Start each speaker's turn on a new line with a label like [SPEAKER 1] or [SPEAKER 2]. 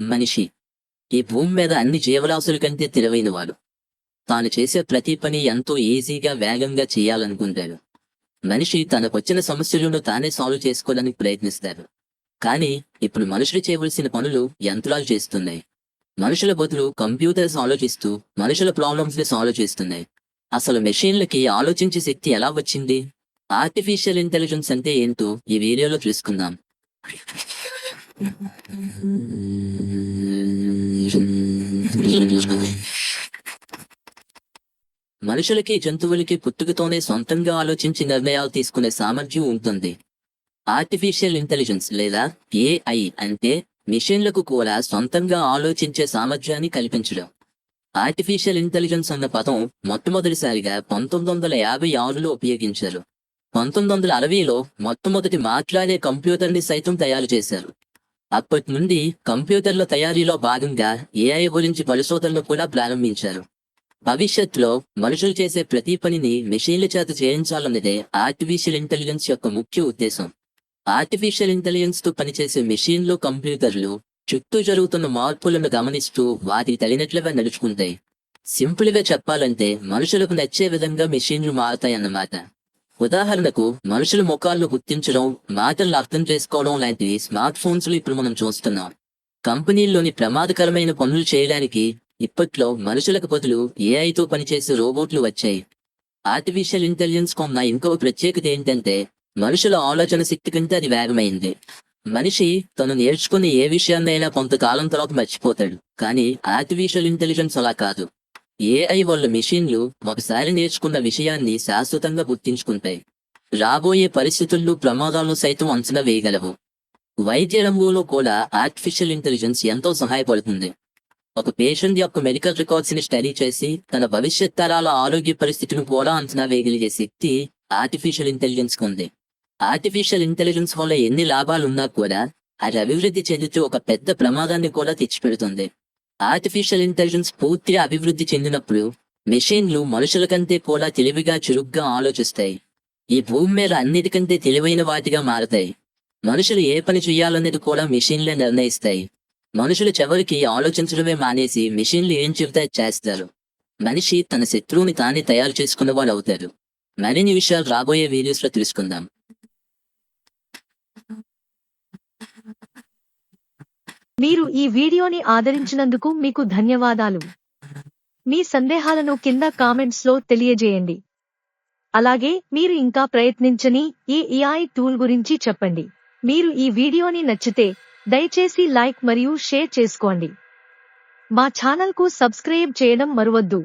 [SPEAKER 1] మనిషి. ఈ భూమి మీద అన్ని జీవరాశుల కంటే తెలివైనవాడు తాను చేసే ప్రతి పని ఎంతో ఈజీగా వేగంగా చేయాలనుకుంటాడు. మనిషి తనకొచ్చిన సమస్యలను తానే సాల్వ్ చేసుకోవడానికి ప్రయత్నిస్తారు కానీ ఇప్పుడు మనుషులు చేయవలసిన పనులు యంత్రాలు చేస్తున్నాయి. మనుషుల బదులు కంప్యూటర్స్ ఆలోచిస్తూ మనుషుల ప్రాబ్లమ్స్ని సాల్వ్ చేస్తున్నాయి. అసలు మెషిన్లకి ఆలోచించే శక్తి ఎలా వచ్చింది? ఆర్టిఫిషియల్ ఇంటెలిజెన్స్ అంటే ఏంటో ఈ వీడియోలో తెలుసుకుందాం మనుషులకి జంతువులకి పుట్టుకతోనే సొంతంగా ఆలోచించి నిర్ణయాలు తీసుకునే సామర్థ్యం ఉంటుంది. ఆర్టిఫిషియల్ ఇంటెలిజెన్స్ లేదా ఏఐ అంటే మిషన్లకు కూడా సొంతంగా ఆలోచించే సామర్థ్యాన్ని కల్పించడం. ఆర్టిఫిషియల్ ఇంటెలిజెన్స్ అన్న పదం మొట్టమొదటిసారిగా పంతొమ్మిది వందల యాభై ఆరులో ఉపయోగించారు. పంతొమ్మిది వందల అరవైలో మొట్టమొదటి మాట్లాడే కంప్యూటర్ని సైతం తయారు చేశారు. అప్పటి నుండి కంప్యూటర్ల తయారీలో భాగంగా ఏఐ గురించి పరిశోధనలు కూడా ప్రారంభించారు. భవిష్యత్తులో మనుషులు చేసే ప్రతి పనిని మెషిన్ల చేత చేయించాలన్నదే ఆర్టిఫిషియల్ ఇంటెలిజెన్స్ యొక్క ముఖ్య ఉద్దేశం. ఆర్టిఫిషియల్ ఇంటెలిజెన్స్తో పనిచేసే మెషీన్లు కంప్యూటర్లు చుట్టూ జరుగుతున్న మార్పులను గమనిస్తూ వాటికి తగినట్లుగా నడుచుకుంటాయి. సింపుల్గా చెప్పాలంటే మనుషులకు నచ్చే విధంగా మెషీన్లు మారుతాయన్నమాట. ఉదాహరణకు మనుషుల ముఖాలను గుర్తించడం మాటలను అర్థం చేసుకోవడం లాంటివి స్మార్ట్ ఫోన్స్లో ఇప్పుడు మనం చూస్తున్నాం. కంపెనీల్లోని ప్రమాదకరమైన పనులు చేయడానికి ఇప్పట్లో మనుషులకు బదులు ఏఐతో పనిచేసే రోబోట్లు వచ్చాయి. ఆర్టిఫిషియల్ ఇంటెలిజెన్స్ కొన్న ఇంకొక ప్రత్యేకత ఏంటంటే మనుషుల ఆలోచన శక్తి కంటే అది వేగమైంది. మనిషి తను నేర్చుకునే ఏ విషయాన్నైనా కొంతకాలం తర్వాత మర్చిపోతాడు. కానీ ఆర్టిఫిషియల్ ఇంటెలిజెన్స్ అలా కాదు. ఏఐ వాళ్ళ మిషన్లు ఒకసారి నేర్చుకున్న విషయాన్ని శాశ్వతంగా గుర్తించుకుంటాయి. రాబోయే పరిస్థితుల్లో ప్రమాదాలను సైతం అంచనా వేయగలవు. వైద్య రంగంలో కూడా ఆర్టిఫిషియల్ ఇంటెలిజెన్స్ ఎంతో సహాయపడుతుంది. ఒక పేషెంట్ యొక్క మెడికల్ రికార్డ్స్ని స్టడీ చేసి తన భవిష్యత్ తరాల ఆరోగ్య పరిస్థితిని కూడా అంచనా వేయగలిగే శక్తి ఆర్టిఫిషియల్ ఇంటెలిజెన్స్కు ఉంది. ఆర్టిఫిషియల్ ఇంటెలిజెన్స్ వల్ల ఎన్ని లాభాలు ఉన్నా కూడా అది అభివృద్ధి చెందుతూ ఒక పెద్ద ప్రమాదాన్ని కూడా తెచ్చిపెడుతుంది. ఆర్టిఫిషియల్ ఇంటెలిజెన్స్ పూర్తిగా అభివృద్ధి చెందినప్పుడు మెషిన్లు మనుషుల కంటే కూడా తెలివిగా చురుగ్గా ఆలోచిస్తాయి. ఈ భూమి మీద అన్నిటికంటే తెలివైన వాటిగా మారతాయి. మనుషులు ఏ పని చేయాలనేది కూడా మెషిన్లే నిర్ణయిస్తాయి. మనుషులు చివరికి ఆలోచించడమే మానేసి మెషిన్లు ఏం చెబితే చేస్తారు. మనిషి తన శత్రువుని తానే తయారు చేసుకున్న వాళ్ళు అవుతారు మరిన్ని విషయాలు రాబోయే వీడియోస్లో తెలుసుకుందాం.
[SPEAKER 2] మీరు ఈ వీడియోని ఆదరించినందుకు మీకు ధన్యవాదాలు. మీ సందేహాలను కింద కామెంట్స్లో తెలియజేయండి. అలాగే మీరు ఇంకా ప్రయత్నించని ఈ ఏఐ టూల్ గురించి చెప్పండి. మీరు ఈ వీడియోని నచ్చితే దయచేసి లైక్ మరియు షేర్ చేసుకోండి. మా ఛానల్కు సబ్స్క్రైబ్ చేయడం మరువద్దు.